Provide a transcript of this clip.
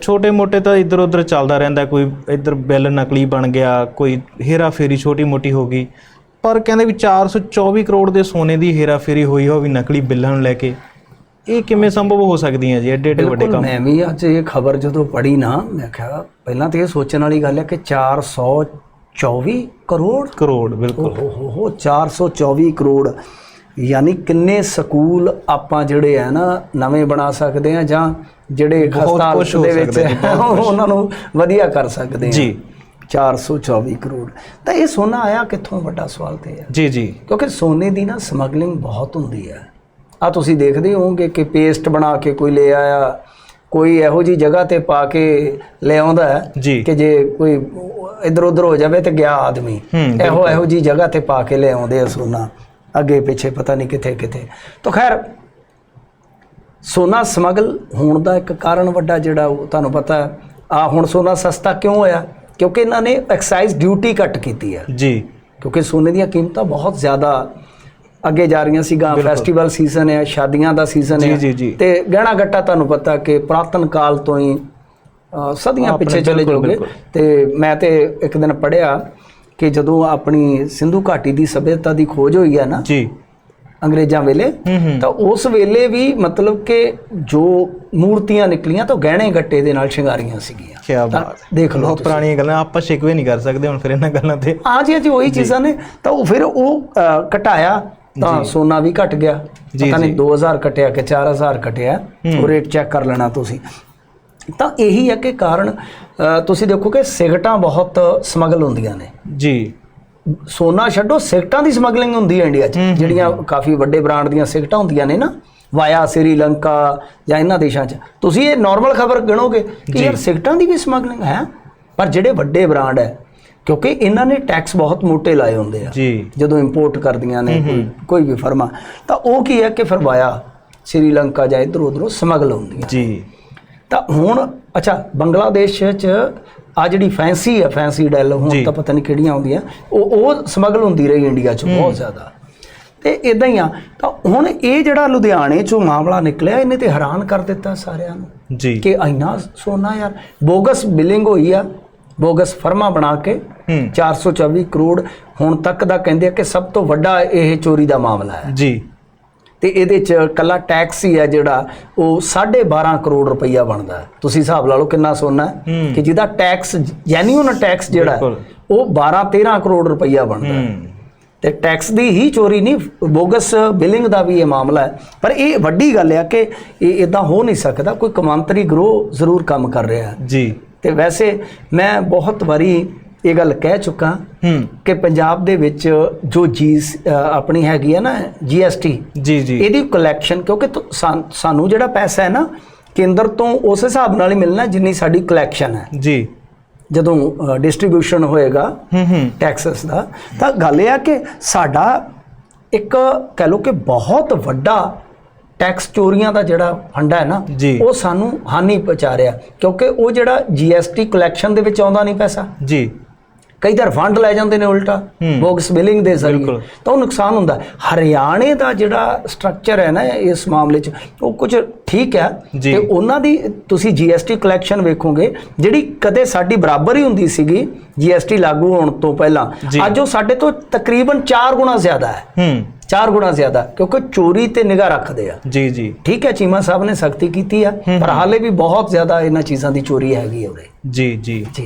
ਛੋਟੇ ਮੋਟੇ ਤਾਂ ਇੱਧਰ ਉੱਧਰ ਚੱਲਦਾ ਰਹਿੰਦਾ ਕੋਈ ਇੱਧਰ ਬਿੱਲ ਨਕਲੀ ਬਣ ਗਿਆ ਕੋਈ ਹੇਰਾ ਫੇਰੀ ਛੋਟੀ ਮੋਟੀ ਹੋ ਗਈ। ਪਰ ਕਹਿੰਦੇ ਵੀ 424 ਕਰੋੜ ਦੇ ਸੋਨੇ ਦੀ ਹੇਰਾ ਫੇਰੀ ਹੋਈ ਹੋ ਵੀ ਨਕਲੀ ਬਿੱਲਾਂ ਨੂੰ ਲੈ ਕੇ। ਇਹ ਕਿਵੇਂ ਸੰਭਵ ਹੋ ਸਕਦੀਆਂ ਜੀ? ਐਡੇ ਐਡੇ ਵੱਡੇ ਕੰਮ। ਮੈਂ ਵੀ ਅੱਜ ਇਹ ਖਬਰ ਜਦੋਂ ਪੜ੍ਹੀ ਨਾ ਮੈਂ ਕਿਹਾ ਪਹਿਲਾਂ ਤਾਂ ਇਹ ਸੋਚਣ ਵਾਲੀ ਗੱਲ ਹੈ ਕਿ 424 ਕਰੋੜ? ਕਰੋੜ ਬਿਲਕੁਲ। ਓਹ ਹੋ ਹੋ 424 ਕਰੋੜ। ਯਾਨੀ ਕਿੰਨੇ ਸਕੂਲ ਆਪਾਂ ਜਿਹੜੇ ਆ ਨਾ ਨਵੇਂ ਬਣਾ ਸਕਦੇ ਆ ਜਾਂ ਜਿਹੜੇ ਬਹੁਤ ਖਸਤਾ ਕੁਛ ਹੋ ਦੇ ਵਿੱਚ ਉਹਨਾਂ ਨੂੰ ਵਧੀਆ ਕਰ ਸਕਦੇ ਆ। ਜੀ। 424 ਕਰੋੜ। ਤਾਂ ਇਹ ਸੋਨਾ ਆਇਆ ਕਿੱਥੋਂ ਵੱਡਾ ਸਵਾਲ ਤੇ ਹੈ ਜੀ ਜੀ। ਕਿਉਂਕਿ ਸੋਨੇ ਦੀ ਨਾ ਸਮਗਲਿੰਗ ਬਹੁਤ ਹੁੰਦੀ ਹੈ ਆ ਤੁਸੀਂ ਦੇਖਦੇ ਹੋਵੋਗੇ ਕਿ ਪੇਸਟ ਬਣਾ ਕੇ ਕੋਈ ਲੈ ਆਇਆ ਕੋਈ ਇਹੋ ਜੀ ਜਗ੍ਹਾ ਤੇ ਪਾ ਕੇ ਲੈ ਆਉਂਦਾ ਹੈ ਕਿ ਜੇ ਕੋਈ ਇਧਰ ਉਧਰ ਹੋ ਜਾਵੇ ਤੇ ਗਿਆ ਆਦਮੀ। ਇਹੋ ਇਹੋ ਜੀ ਜਗ੍ਹਾ ਤੇ ਪਾ ਕੇ ਲੈ ਆਉਂਦੇ ਆ ਸੋਨਾ। ਅੱਗੇ ਪਿੱਛੇ ਪਤਾ ਨਹੀਂ ਕਿੱਥੇ ਕਿੱਥੇ। ਤਾਂ ਖੈਰ ਸੋਨਾ ਸਮਗਲ ਹੋਣ ਦਾ ਇੱਕ ਕਾਰਨ ਵੱਡਾ ਜਿਹੜਾ ਉਹ ਤੁਹਾਨੂੰ ਪਤਾ ਆ ਹੁਣ ਸੋਨਾ ਸਸਤਾ ਕਿਉਂ ਹੋਇਆ? ਕਿਉਂਕਿ ਇਹਨਾਂ ਨੇ ਐਕਸਾਈਜ਼ ਡਿਊਟੀ ਕੱਟ ਕੀਤੀ ਹੈ। ਜੀ। ਕਿਉਂਕਿ ਸੋਨੇ ਦੀਆਂ ਕੀਮਤਾਂ ਬਹੁਤ ਜ਼ਿਆਦਾ ਅੱਗੇ ਜਾ ਰਹੀਆਂ ਸੀਗਾ। ਫੈਸਟੀਵਲ ਸੀਜ਼ਨ ਹੈ ਸ਼ਾਦੀਆਂ ਦਾ ਸੀਜ਼ਨ ਹੈ। ਤੇ ਗਹਿਣਾ ਗੱਟਾ ਤੁਹਾਨੂੰ ਪਤਾ ਕਿ ਪੁਰਾਤਨ ਕਾਲ ਤੋਂ ਹੀ ਸਦੀਆਂ ਪਿੱਛੇ ਚਲੇ ਜਾਓਗੇ। ਤੇ ਮੈਂ ਤੇ ਇੱਕ ਦਿਨ ਪੜਿਆ ਕਿ ਜਦੋਂ ਆਪਣੀ ਸਿੰਧੂ ਘਾਟੀ ਦੀ ਸਭਿਅਤਾ ਦੀ ਖੋਜ ਹੋਈ ਹੈ ਨਾ ਜੀ। ਅੰਗਰੇਜ਼ਾਂ ਵੇਲੇ ਹੂੰ ਹੂੰ। ਤਾਂ ਉਸ ਵੇਲੇ ਵੀ ਮਤਲਬ ਕਿ ਜੋ ਮੂਰਤੀਆਂ ਨਿਕਲੀਆਂ ਤਾਂ ਗਹਿਣੇ ਗੱਟੇ ਦੇ ਨਾਲ ਸ਼ਿੰਗਾਰੀਆਂ ਸੀਗੀਆਂ। ਕੀ ਬਾਤ ਦੇਖ ਲਓ ਪੁਰਾਣੀਆਂ ਗੱਲਾਂ ਆਪਾਂ ਸ਼ਿਕਵੇ ਨਹੀਂ ਕਰ ਸਕਦੇ ਹੁਣ ਫਿਰ ਇਹਨਾਂ ਗੱਲਾਂ ਤੇ। ਆ ਜੀ ਜੀ ਉਹੀ ਚੀਜ਼ਾਂ ਨੇ। ਤਾਂ ਉਹ ਫਿਰ ਉਹ ਘਟਾਇਆ ਤਾਂ ਸੋਨਾ ਵੀ ਘਟ ਗਿਆ। ਪਤਾ ਨਹੀਂ ਜੀ। 2000 ਘਟਿਆ ਕਿ 4000 ਘਟਿਆ। ਉਹ ਰੇਟ ਚੈੱਕ ਕਰ ਲੈਣਾ ਤੁਸੀਂ। ਤਾਂ ਇਹੀ ਹੈ ਕਿ ਕਾਰਨ ਤੁਸੀਂ ਦੇਖੋ ਕਿ ਸਿਗਰਟਾਂ ਬਹੁਤ ਸਮਗਲ ਹੁੰਦੀਆਂ ਨੇ। ਜੀ। ਸੋਨਾ ਛੱਡੋ ਸਿਗਰਟਾਂ ਦੀ ਸਮਗਲਿੰਗ ਹੁੰਦੀ ਹੈ ਇੰਡੀਆ 'ਚ। ਜਿਹੜੀਆਂ ਕਾਫੀ ਵੱਡੇ ਬ੍ਰਾਂਡ ਦੀਆਂ ਸਿਗਰਟਾਂ ਹੁੰਦੀਆਂ ਨੇ ਨਾ ਵਾਇਆ ਸ੍ਰੀਲੰਕਾ ਜਾਂ ਇਹਨਾਂ ਦੇਸ਼ਾਂ 'ਚ। ਤੁਸੀਂ ਇਹ ਨਾਰਮਲ ਖਬਰ ਗਿਣੋਗੇ ਕਿ ਯਾਰ ਸਿਗਰਟਾਂ ਦੀ ਵੀ ਸਮਗਲਿੰਗ ਹੈ ਪਰ ਜਿਹੜੇ ਵੱਡੇ ਬ੍ਰਾਂਡ ਹੈ ਕਿਉਂਕਿ ਇਹਨਾਂ ਨੇ ਟੈਕਸ ਬਹੁਤ ਮੋਟੇ ਲਾਏ ਹੁੰਦੇ ਆ। ਜੀ। ਜਦੋਂ ਇੰਪੋਰਟ ਕਰਦੀਆਂ ਨੇ ਕੋਈ ਕੋਈ ਵੀ ਫਰਮਾ। ਤਾਂ ਉਹ ਕੀ ਹੈ ਕਿ ਫਿਰ ਵਾਇਆ ਸ੍ਰੀਲੰਕਾ ਜਾਂ ਇਧਰ ਉਧਰੋਂ ਸਮਗਲ ਹੁੰਦੀਆਂ ਜੀ। ਤਾਂ ਹੁਣ ਅੱਛਾ ਬੰਗਲਾਦੇਸ਼ ਚ ਆ ਜਿਹੜੀ ਫੈਂਸੀ ਹੈ ਫੈਂਸੀ ਡੈਲ ਹੁਣ। ਤਾਂ ਪਤਾ ਨਹੀਂ ਕਿਹੜੀਆਂ ਆਉਂਦੀਆਂ ਉਹ ਉਹ ਸਮਗਲ ਹੁੰਦੀ ਰਹੀ ਇੰਡੀਆ ਚ ਬਹੁਤ ਜ਼ਿਆਦਾ। ਤੇ ਇਦਾਂ ਹੀ ਆ ਤਾਂ ਹੁਣ ਇਹ ਜਿਹੜਾ ਲੁਧਿਆਣੇ ਚੋਂ ਮਾਮਲਾ ਨਿਕਲਿਆ ਇਹਨੇ ਤੇ ਹੈਰਾਨ ਕਰ ਦਿੱਤਾ ਸਾਰਿਆਂ ਨੂੰ ਜੀ। ਕਿ ਇੰਨਾ ਸੋਨਾ ਯਾਰ ਬੋਗਸ ਬਿਲਿੰਗ ਹੋਈ ਆ ਬੋਗਸ ਫਰਮਾ ਬਣਾ ਕੇ ਹੂੰ। 424 ਕਰੋੜ ਹੁਣ ਤੱਕ ਦਾ ਕਹਿੰਦੇ ਆ ਕਿ ਸਭ ਤੋਂ ਵੱਡਾ ਇਹ ਚੋਰੀ ਦਾ ਮਾਮਲਾ ਹੈ। ਜੀ। ਤੇ ਇਹਦੇ ਚ ਕੱਲਾ ਟੈਕਸ ਹੀ ਹੈ ਜਿਹੜਾ ਉਹ 12.5 ਕਰੋੜ ਰੁਪਈਆ ਬਣਦਾ ਤੁਸੀਂ ਹਿਸਾਬ ਲਾ ਲਓ ਕਿੰਨਾ ਸੋਨਾ। ਕਿ ਜਿਹਦਾ ਟੈਕਸ ਜੈਨੂਇਨ ਟੈਕਸ ਜਿਹੜਾ। ਉਹ 12-13 ਕਰੋੜ ਰੁਪਈਆ ਬਣਦਾ ਤੇ ਟੈਕਸ ਦੀ ਹੀ ਚੋਰੀ ਨਹੀਂ ਬੋਗਸ ਬਿਲਿੰਗ ਦਾ ਵੀ ਇਹ ਮਾਮਲਾ ਹੈ। ਪਰ ਇਹ ਵੱਡੀ ਗੱਲ ਹੈ ਕਿ ਇਹ ਇਦਾਂ ਹੋ ਨਹੀਂ ਸਕਦਾ ਕੋਈ ਕਮਾਂਤਰੀ ਗਰੋਹ ਜ਼ਰੂਰ ਕੰਮ ਕਰ ਰਿਹਾ ਹੈ। ਜੀ। ਤੇ ਵੈਸੇ ਮੈਂ ਬਹੁਤ ਵਾਰੀ ਇਹ ਗੱਲ ਕਹਿ ਚੁੱਕਾ ਹੂੰ। ਕਿ ਪੰਜਾਬ ਦੇ ਵਿੱਚ ਜੋ ਜੀ ਆਪਣੀ ਹੈਗੀ ਹੈ ਨਾ ਜੀਐਸਟੀ ਜੀ ਜੀ। ਇਹਦੀ ਕਲੈਕਸ਼ਨ ਕਿਉਂਕਿ ਸਾਨ- ਜਿਹੜਾ ਪੈਸਾ ਹੈ ਨਾ ਕੇਂਦਰ ਤੋਂ ਉਸ ਹਿਸਾਬ ਨਾਲ ਹੀ ਮਿਲਣਾ ਜਿੰਨੀ ਸਾਡੀ ਕਲੈਕਸ਼ਨ ਹੈ। ਜੀ। ਜਦੋਂ ਡਿਸਟ੍ਰੀਬਿਊਸ਼ਨ ਹੋਏਗਾ ਹੂੰ ਹੂੰ। ਟੈਕਸਸ ਦਾ ਤਾਂ ਗੱਲ ਇਹ ਆ ਕਿ ਸਾਡਾ ਇੱਕ ਕਹ ਲਓ ਕਿ ਬਹੁਤ ਵੱਡਾ ਟੈਕਸ ਚੋਰੀਆਂ ਦਾ ਜਿਹੜਾ ਫੰਡਾ ਹੈ ਨਾ। ਉਹ ਸਾਨੂੰ ਹਾਨੀ ਪਹੁੰਚਾ ਰਿਹਾ ਕਿਉਂਕਿ ਉਹ ਜਿਹੜਾ ਜੀਐਸਟੀ ਕਲੈਕਸ਼ਨ ਦੇ ਵਿੱਚ ਆਉਂਦਾ ਨਹੀਂ ਪੈਸਾ। ਜੀ। ਕਈ ਤਾਂ ਫੰਡ ਲੈ ਜਾਂਦੇ ਨੇ ਉਲਟਾ। ਬੋਗਸ ਬਿਲਿੰਗ ਦੇ ਜ਼ਰੀਏ। ਤਾਂ ਉਹ ਨੁਕਸਾਨ ਹੁੰਦਾ। ਹਰਿਆਣੇ ਦਾ ਜਿਹੜਾ ਸਟਰਕਚਰ ਹੈ ਨਾ ਇਸ ਮਾਮਲੇ 'ਚ ਉਹ ਕੁਝ ਠੀਕ ਹੈ। ਤੇ ਉਹਨਾਂ ਦੀ ਤੁਸੀਂ ਜੀਐਸਟੀ ਕਲੈਕਸ਼ਨ ਵੇਖੋਗੇ ਜਿਹੜੀ ਕਦੇ ਸਾਡੀ ਬਰਾਬਰ ਹੀ ਹੁੰਦੀ ਸੀਗੀ ਜੀਐਸਟੀ ਲਾਗੂ ਹੋਣ ਤੋਂ ਪਹਿਲਾਂ। ਅੱਜ ਉਹ ਸਾਡੇ ਤੋਂ ਤਕਰੀਬਨ 4 ਗੁਣਾ ਜ਼ਿਆਦਾ ਹੈ ਹੂੰ 4 ਗੁਣਾ ਜ਼ਿਆਦਾ ਕਿਉਂਕਿ ਚੋਰੀ ਤੇ ਨਿਗਾਹ ਰੱਖਦੇ ਆ ਜੀ ਜੀ ਠੀਕ ਹੈ ਚੀਮਾ ਸਾਹਿਬ ਨੇ ਸਖਤੀ ਕੀਤੀ ਆ ਪਰ ਹਾਲੇ ਵੀ ਬਹੁਤ ਜ਼ਿਆਦਾ ਇਹਨਾਂ ਚੀਜ਼ਾਂ ਦੀ ਚੋਰੀ ਹੈਗੀ ਹੈ ਉਰੇ ਜੀ ਜੀ